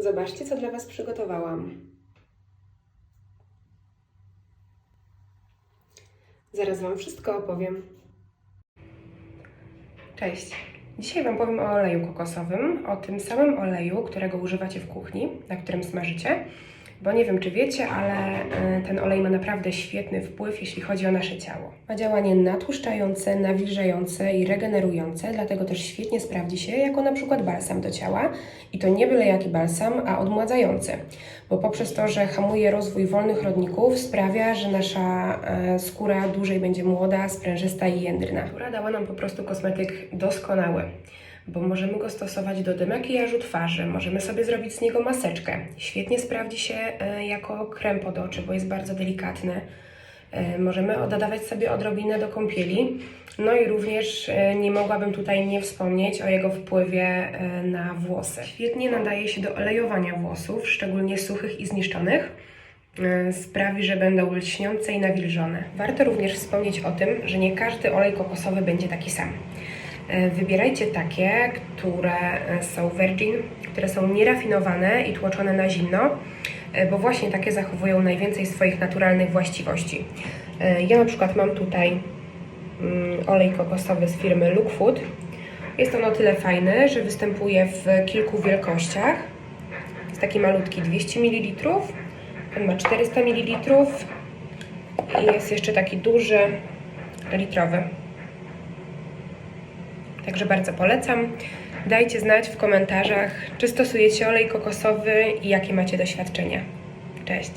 Zobaczcie, co dla Was przygotowałam. Zaraz Wam wszystko opowiem. Cześć. Dzisiaj Wam powiem o oleju kokosowym, o tym samym oleju, którego używacie w kuchni, na którym smażycie. Bo nie wiem, czy wiecie, ale y, ten olej ma naprawdę świetny wpływ, jeśli chodzi o nasze ciało. Ma działanie natłuszczające, nawilżające i regenerujące, dlatego też świetnie sprawdzi się jako na przykład balsam do ciała. I to nie byle jaki balsam, a odmładzający. Bo poprzez to, że hamuje rozwój wolnych rodników, sprawia, że nasza e, skóra dłużej będzie młoda, sprężysta i jędrna. Natura dała nam po prostu kosmetyk doskonały bo możemy go stosować do demakijażu twarzy, możemy sobie zrobić z niego maseczkę. Świetnie sprawdzi się e, jako krem pod oczy, bo jest bardzo delikatny. E, Możemy dodawać sobie odrobinę do kąpieli. No i również e, nie mogłabym tutaj nie wspomnieć o jego wpływie na włosy. Świetnie nadaje się do olejowania włosów, szczególnie suchych i zniszczonych. Sprawi, że będą lśniące i nawilżone. Warto również wspomnieć o tym, że nie każdy olej kokosowy będzie taki sam. E, Wybierajcie takie, które e, są virgin, które są nierafinowane i tłoczone na zimno, e, bo właśnie takie zachowują najwięcej swoich naturalnych właściwości. Ja na przykład mam tutaj mm, olej kokosowy z firmy Look Food. Jest on o tyle fajny, że występuje w kilku wielkościach. Jest taki malutki 200 ml, ten ma 400 ml i jest jeszcze taki duży litrowy. Także bardzo polecam. Dajcie znać w komentarzach, czy stosujecie olej kokosowy i jakie macie doświadczenia. Cześć!